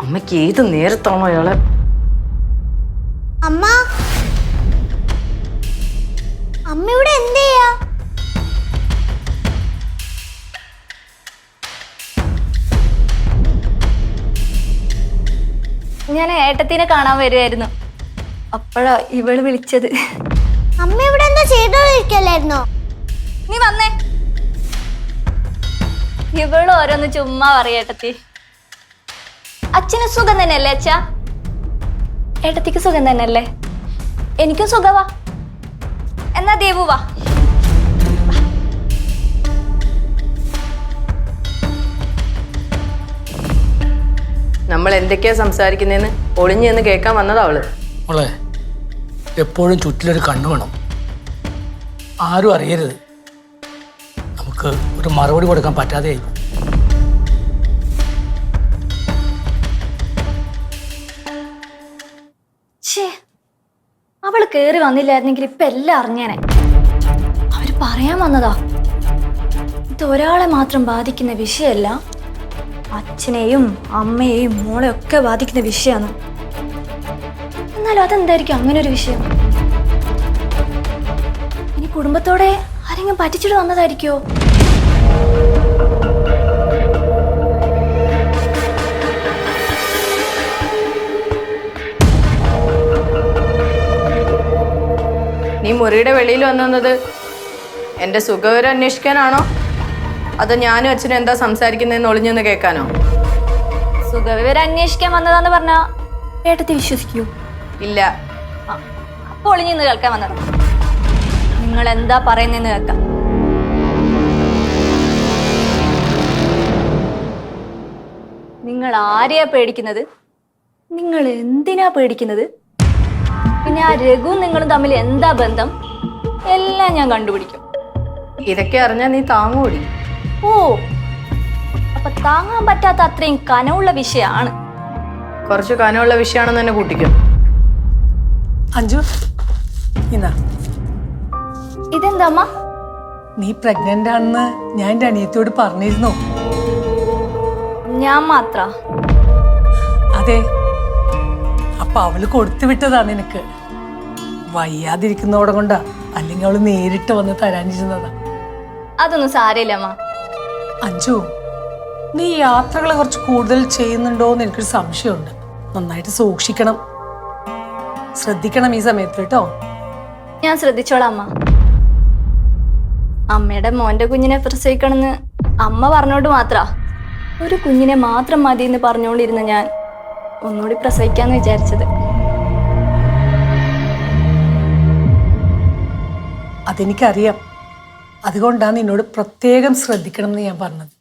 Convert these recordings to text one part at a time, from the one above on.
അമ്മയ്ക്ക് ഏത് നേരത്താണോ അയാളെ അമ്മ? അമ്മ ഇവിടെ എന്ത് ചെയ്യാ? ഞാൻ ഏട്ടത്തിനെ കാണാൻ വരുമായിരുന്നു അപ്പോഴാ ഇവൾ വിളിച്ചത്. അമ്മ ഇവിടെ എന്താ ചെയ്തോണ്ടിരിക്കല്ലായിരുന്നോ? നീ വന്നേ. ഇവൾ ഓരോന്ന് ചുമ്മാ പറയേട്ടത്തി അച്ഛന് സുഖം തന്നെയല്ലേ അച്ഛ? ഏട്ടത്തിക്ക് സുഖം തന്നെയല്ലേ? എനിക്കും സുഖവാ. എന്നാ ദേവു വാ. നമ്മൾ എന്തൊക്കെയാ സംസാരിക്കുന്നതെന്ന് ഒളിഞ്ഞു എന്ന് കേൾക്കാൻ വന്നതാ അവൾ. മോളെ എപ്പോഴും ചുറ്റിലൊരു കണ്ണു വേണം. ആരും അറിയരുത്. നമുക്ക് ഒരു മറുപടി കൊടുക്കാൻ പറ്റാതെ ആയി കേറി വന്നില്ലായിരുന്നെങ്കിൽ ഇപ്പൊ എല്ലാം അറിഞ്ഞേനെ. അവർ പറയാൻ വന്നതാ. ഇത് ഒരാളെ മാത്രം ബാധിക്കുന്ന വിഷയമല്ല അച്ഛനെയും അമ്മയെയും മോളെ ഒക്കെ ബാധിക്കുന്ന വിഷയമാണ് എന്നാലും അതെന്തായിരിക്കും അങ്ങനെ ഒരു വിഷയം? ഇനി കുടുംബത്തോടെ ആരെങ്കിലും പറ്റിച്ചിട്ട് വന്നതായിരിക്കോ മുറിയുടെ വെളിയിൽ വന്നത് എന്റെ സുഖവിവരം അന്വേഷിക്കാനാണോ? അതോ ഞാനും അച്ഛനും എന്താ സംസാരിക്കുന്നതെന്ന് ഒളിഞ്ഞെന്ന് കേൾക്കാനോ? സുഖവിവരം അന്വേഷിക്കാൻ വന്നതാന്ന് പറഞ്ഞാ? ഏട്ടത്തി വിശ്വസിക്കൂ. ഇല്ല. അപ്പൊ ഒളിഞ്ഞിന്ന് കേൾക്കാൻ വന്നത്. നിങ്ങൾ എന്താ പറയുന്നതെന്ന് കേൾക്കാം. നിങ്ങൾ ആരെയാ പേടിക്കുന്നത്? നിങ്ങൾ എന്തിനാ പേടിക്കുന്നത്? പിന്നെ ആ രഘു നിങ്ങളും തമ്മിൽ എന്താ ബന്ധം? എല്ലാം ഞാൻ കണ്ടുപിടിക്കും. ഇതൊക്കെ അറിഞ്ഞാൽ നീ താങ്ങൂടി. ഓ അപ്പൊ താങ്ങാൻ പറ്റാത്ത അത്രയും കനമുള്ള വിഷയമാണ്. കുറച്ച് കനമുള്ള വിഷയാണെന്ന് തന്നെ കൂട്ടിക്കും. അഞ്ജു ഇന്നാ. ഇതെന്താ അമ്മ? നീ പ്രഗ്നന്റ് ആണെന്ന് ഞാൻ എന്റെ അനിയത്തിയോട് പറഞ്ഞിരുന്നു. ഞാൻ മാത്ര? അതെ അപ്പൊ അവൾ കൊടുത്തു വിട്ടതാ നിനക്ക്. വയ്യാതിരിക്കുന്നോടെ കൊണ്ടാ. അല്ലെങ്കിൽ അവൾ നേരിട്ട് വന്ന് തരാനിരുന്നതാ. അതൊന്നും സാരയില്ല അമ്മ. അഞ്ജു നീ യാത്രകളെ കുറച്ച് കൂടുതൽ ചെയ്യുന്നുണ്ടോ എന്ന് എനിക്കൊരു സംശയമുണ്ട്. നന്നായിട്ട് സൂക്ഷിക്കണം. ശ്രദ്ധിക്കണം ഈ സമയത്ത് കേട്ടോ. ഞാൻ ശ്രദ്ധിച്ചോളാം അമ്മ. അമ്മയുടെ മോന്റെ കുഞ്ഞിനെ പ്രസവിക്കണമെന്ന് അമ്മ പറഞ്ഞോണ്ട് മാത്രാ. ഒരു കുഞ്ഞിനെ മാത്രം മതി എന്ന് പറഞ്ഞുകൊണ്ടിരുന്ന ഞാൻ ഒന്നുകൂടി പ്രസവിക്കാന്ന് വിചാരിച്ചത്. അതെനിക്കറിയാം. അതുകൊണ്ടാണ് നിന്നോട് പ്രത്യേകം ശ്രദ്ധിക്കണം എന്ന് ഞാൻ പറഞ്ഞത്.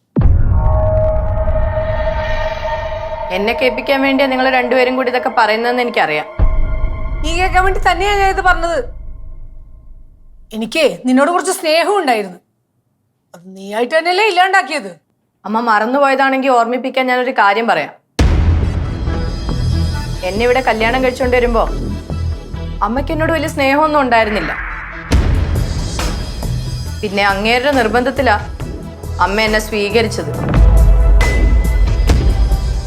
എന്നെ കേൾപ്പിക്കാൻ വേണ്ടിയാ നിങ്ങൾ രണ്ടുപേരും കൂടി ഇതൊക്കെ പറയുന്നതെന്ന് എനിക്കറിയാം. നീ കേൾക്കാൻ വേണ്ടി തന്നെയാ ഞാൻ ഇത് പറഞ്ഞത്. എനിക്കേ നിന്നോട് കുറച്ച് സ്നേഹം ഉണ്ടായിരുന്നു. അത് നീയായിട്ട് തന്നെയല്ലേ ഇല്ലാണ്ടാക്കിയത്? അമ്മ മറന്നുപോയതാണെങ്കിൽ ഓർമ്മിപ്പിക്കാൻ ഞാനൊരു കാര്യം പറയാം. എന്നെ ഇവിടെ കല്യാണം കഴിച്ചുകൊണ്ട് വരുമ്പോ അമ്മയ്ക്ക് എന്നോട് വലിയ സ്നേഹമൊന്നും ഉണ്ടായിരുന്നില്ല. പിന്നെ അങ്ങേരുടെ നിർബന്ധത്തിലാ അമ്മ എന്നെ സ്വീകരിച്ചത്.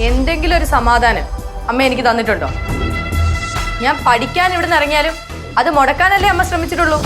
എന്തെങ്കിലും ഒരു സമാധാനം അമ്മ എനിക്ക് തന്നിട്ടുണ്ടോ? ഞാൻ പഠിക്കാൻ ഇവിടെ നിന്ന് ഇറങ്ങിയാലും അത് മുടക്കാനല്ലേ അമ്മ ശ്രമിച്ചിട്ടുള്ളൂ.